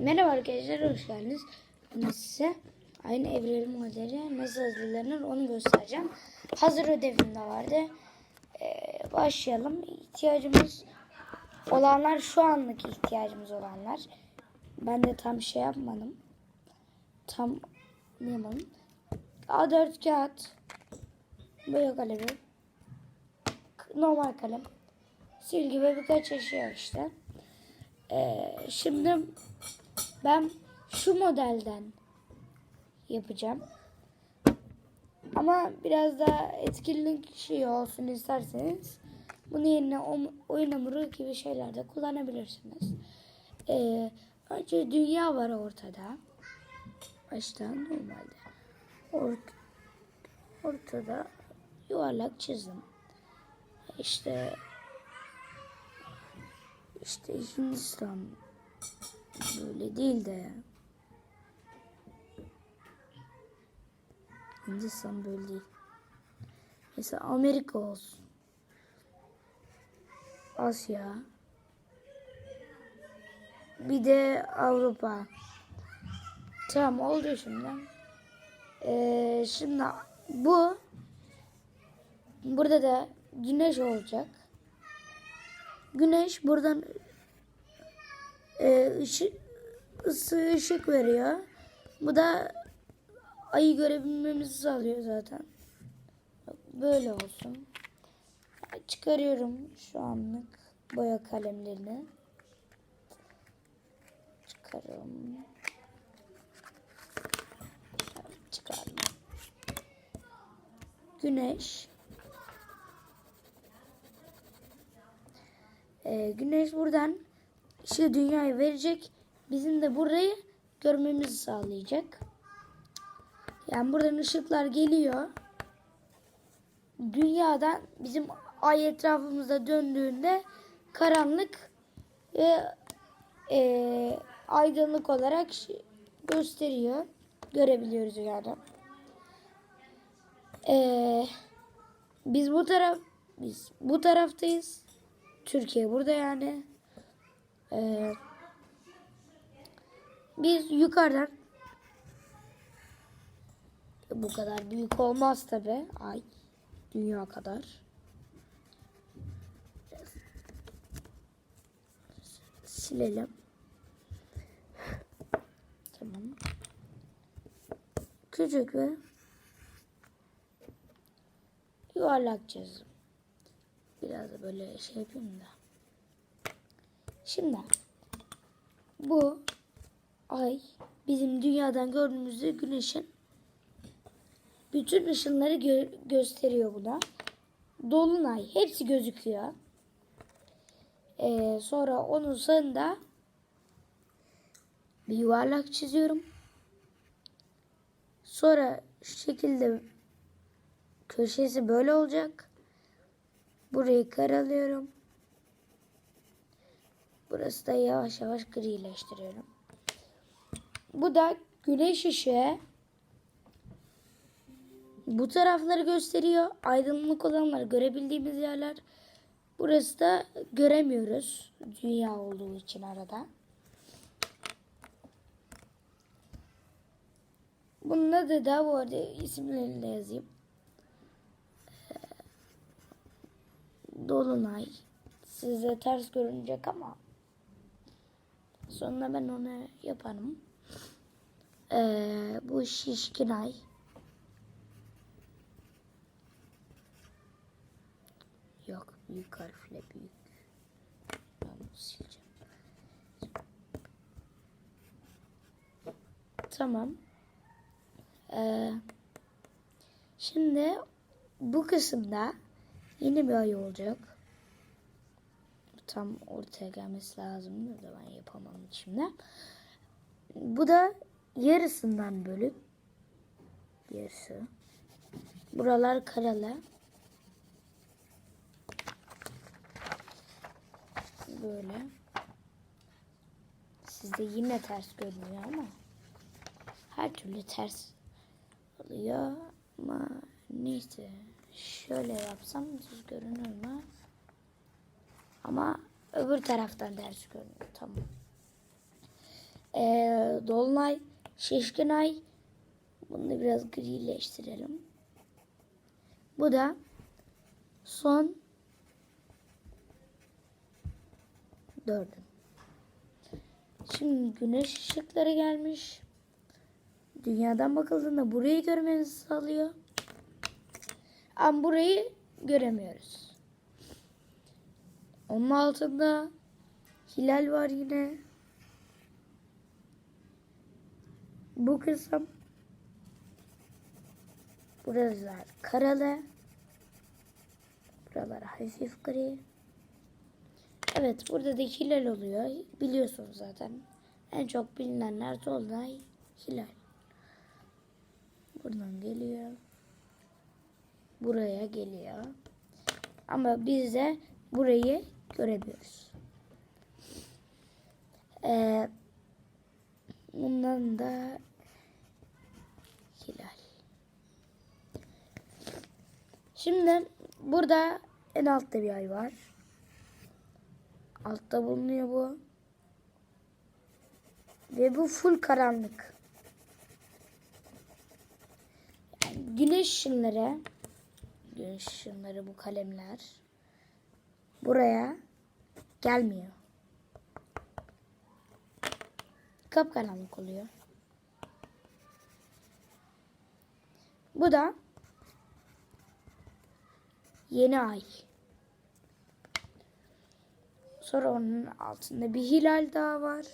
Merhaba arkadaşlar, hoş geldiniz. Ben size aynı evreli modeli nasıl hazırlanır onu göstereceğim. Hazır ödevim de vardı. Ee, başlayalım. İhtiyacımız olanlar şu anlık ihtiyacımız olanlar. Ben de tam şey yapmadım. Tam ne yapalım? A4 kağıt, boya kalemi, normal kalem, silgi ve birkaç eşya işte. Ee, şimdi ben şu modelden yapacağım. Ama biraz daha etkinlik şey olsun isterseniz bunun yerine oyun hamuru gibi şeyler de kullanabilirsiniz. Ee, önce dünya var ortada. Baştan normalde. Ort- ortada yuvarlak çizdim. İşte işte Hindistan böyle değil de Hindistan böyle değil. Mesela Amerika olsun. Asya. Bir de Avrupa. Tamam oldu şimdi. Ee, şimdi bu burada da güneş olacak. Güneş buradan e, ışık, ısı ışık veriyor. Bu da ayı görebilmemizi sağlıyor zaten. Böyle olsun. Çıkarıyorum şu anlık boya kalemlerini. Çıkarıyorum. Çıkardım. Güneş. Ee, güneş buradan ışığı dünyaya verecek. Bizim de burayı görmemizi sağlayacak. Yani buradan ışıklar geliyor. Dünyadan bizim ay etrafımızda döndüğünde karanlık ve e, aydınlık olarak gösteriyor. Görebiliyoruz yani. E, biz bu taraf biz bu taraftayız. Türkiye burada yani. E, biz yukarıdan bu kadar büyük olmaz tabi. Ay dünya kadar. Silelim. Tamam. Küçük ve yuvarlak çizdim. Biraz da böyle şey yapayım da. Şimdi bu ay bizim dünyadan gördüğümüzde güneşin bütün ışınları gö- gösteriyor buna. Dolunay hepsi gözüküyor. Ee, sonra onun sağında bir yuvarlak çiziyorum. Sonra şu şekilde köşesi böyle olacak. Burayı karalıyorum. Burası da yavaş yavaş grileştiriyorum. Bu da güneş ışığı bu tarafları gösteriyor. Aydınlık olanları görebildiğimiz yerler. Burası da göremiyoruz. Dünya olduğu için arada. Bunun adı da bu arada isimlerini yazayım. Ee, Dolunay. Size ters görünecek ama sonra ben onu yaparım. Ee, bu şişkin ay. Yok büyük harfle büyük. Ben bunu sileceğim. Tamam. Ee, şimdi bu kısımda yeni bir ay olacak. Tam ortaya gelmesi lazım da ben yapamam şimdi. Bu da yarısından bölüp yarısı. Buralar karalı. Böyle. Sizde yine ters görünüyor ama her türlü ters oluyor ama neyse şöyle yapsam düz görünür mü? Ama öbür taraftan ters görünüyor tamam. Ee, dolunay, şişkin ay. Bunu biraz grileştirelim. Bu da son dördüm. Şimdi güneş ışıkları gelmiş. Dünyadan bakıldığında burayı görmenizi sağlıyor. Ama burayı göremiyoruz. Onun altında hilal var yine. Bu kısım buralar karalı. Buralar hafif gri. Evet burada da hilal oluyor. Biliyorsunuz zaten. En çok bilinenler dolunay hilal. Buradan geliyor. Buraya geliyor. Ama biz de burayı göremiyoruz. Ee, bundan da hilal. Şimdi burada en altta bir ay var. Altta bulunuyor bu. Ve bu full karanlık. Yani güneş ışınları güneş ışınları bu kalemler buraya gelmiyor. Kapkaranlık oluyor. Bu da yeni ay. Sonra onun altında bir hilal daha var.